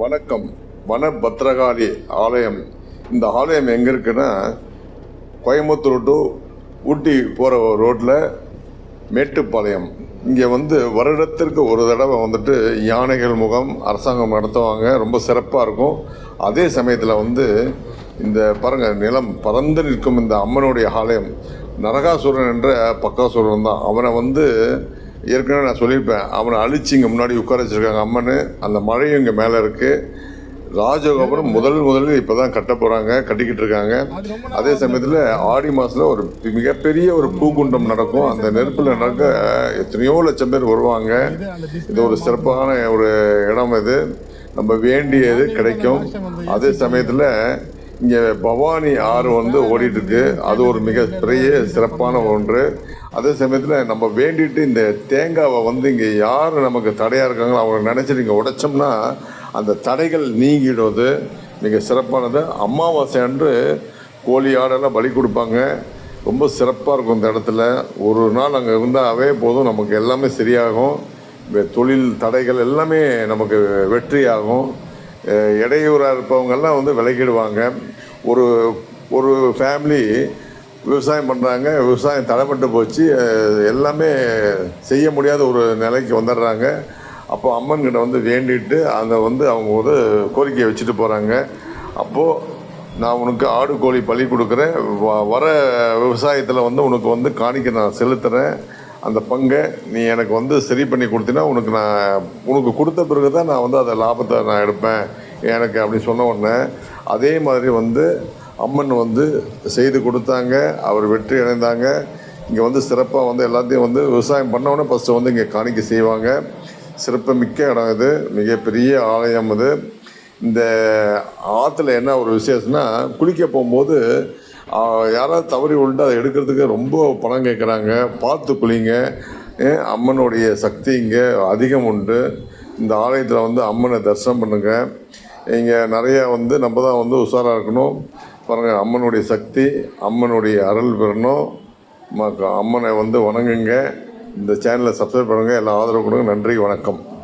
வணக்கம். வனபத்ரகாளி ஆலயம். இந்த ஆலயம் எங்கே இருக்குன்னா கோயம்புத்தூர் டு ஊட்டி போகிற ரோட்டில் மேட்டுப்பாளையம். இங்கே வந்து வருடத்திற்கு ஒரு தடவை வந்துட்டு யானைகள் முகம் அரசாங்கம் நடத்துவாங்க. ரொம்ப சிறப்பாக இருக்கும். அதே சமயத்தில் வந்து இந்த பாருங்கள் நிலம் பறந்து நிற்கும் இந்த அம்மனுடைய ஆலயம். நரகாசுரன் என்ற பக்காசுரன் தான். அவனை வந்து ஏற்கனவே நான் சொல்லியிருப்பேன் அவனை அழிச்சு இங்கே முன்னாடி உட்கார வச்சிருக்காங்க அம்மன். அந்த மழையும் இங்கே மேலே இருக்குது ராஜகோபுரம் முதல் முதலில் இப்போ தான் கட்ட போகிறாங்க கட்டிக்கிட்டு இருக்காங்க. அதே சமயத்தில் ஆடி மாதத்தில் ஒரு மிகப்பெரிய ஒரு பூக்குண்டம் நடக்கும். அந்த நெருப்பில் நடக்க எத்தனையோ லட்சம் பேர் வருவாங்க. இது ஒரு சிறப்பான ஒரு இடம் இது. நம்ம வேண்டியது கிடைக்கும். அதே சமயத்தில் இங்கே பவானி ஆறு வந்து ஓடிட்டுருக்கு அது ஒரு மிக பெரிய சிறப்பான ஒன்று. அதே சமயத்தில் நம்ம வேண்டிட்டு இந்த தேங்காவை வந்து இங்கே யார் நமக்கு தடையாக இருக்காங்களோ அவங்க நினச்சி நீங்கள் உடைச்சோம்னா அந்த தடைகள் நீங்கிடுவது மிக சிறப்பானது. அமாவாசை அன்று கோழி ஆடெல்லாம் பலி கொடுப்பாங்க. ரொம்ப சிறப்பாக இருக்கும் இந்த இடத்துல. ஒரு நாள் அங்கே இருந்தாவே போதும் நமக்கு எல்லாமே சரியாகும். தொழில் தடைகள் எல்லாமே நமக்கு வெற்றியாகும். இடையூறாக இருப்பவங்கெல்லாம் வந்து விலகிடுவாங்க. ஒரு ஒரு ஃபேமிலி விவசாயம் பண்ணுறாங்க விவசாயம் தடைப்பட்டு போச்சு. எல்லாமே செய்ய முடியாத ஒரு நிலைக்கு வந்துடுறாங்க. அப்போ அம்மன் கிட்ட வந்து வேண்டிட்டு அதை வந்து அவங்க ஒரு கோரிக்கையை வச்சுட்டு போகிறாங்க அப்போது நான் உனக்கு ஆடு கோழி பலி கொடுக்குறேன். வ- வர விவசாயத்தில் வந்து உனக்கு வந்து காணிக்க நான் செலுத்துகிறேன் அந்த பங்கை நீ எனக்கு வந்து சரி பண்ணி கொடுத்தீன்னா உனக்கு நான் உனக்கு கொடுத்த பிறகு தான் நான் வந்து அதை லாபத்தை நான் எடுப்பேன். எனக்கு அப்படின்னு சொன்ன உடனே அதே மாதிரி வந்து அம்மன் வந்து செய்து கொடுத்தாங்க அவர் வெற்றி அடைந்தாங்க. இங்கே வந்து சிறப்பாக வந்து எல்லாத்தையும் வந்து விவசாயம் பண்ணவொடனே ஃபஸ்ட்டு வந்து இங்கே காணிக்கை செய்வாங்க. சிறப்பு மிக்க இடம் இது மிகப்பெரிய ஆலயம் இது. இந்த ஆற்றுல என்ன ஒரு விசேஷம்னா குளிக்க போகும்போது யாராவது தவறி விழுந்து அதை எடுக்கிறதுக்கு ரொம்ப பணம் கேட்குறாங்க பார்த்து குளிங்க. அம்மனுடைய சக்தி இங்கே அதிகம் உண்டு. இந்த ஆலயத்தில் வந்து அம்மனை தரிசனம் பண்ணுங்கள் இங்கே நிறையா வந்து நம்ம தான் வந்து உஷாராக இருக்கணும். பாருங்கள் அம்மனுடைய சக்தி அம்மனுடைய அருள் பெறணும். ம- அம்மனை வந்து வணங்குங்க. இந்த சேனலை சப்ஸ்கிரைப் பண்ணுங்கள் எல்லாம் ஆதரவு கொடுங்க. நன்றி வணக்கம்.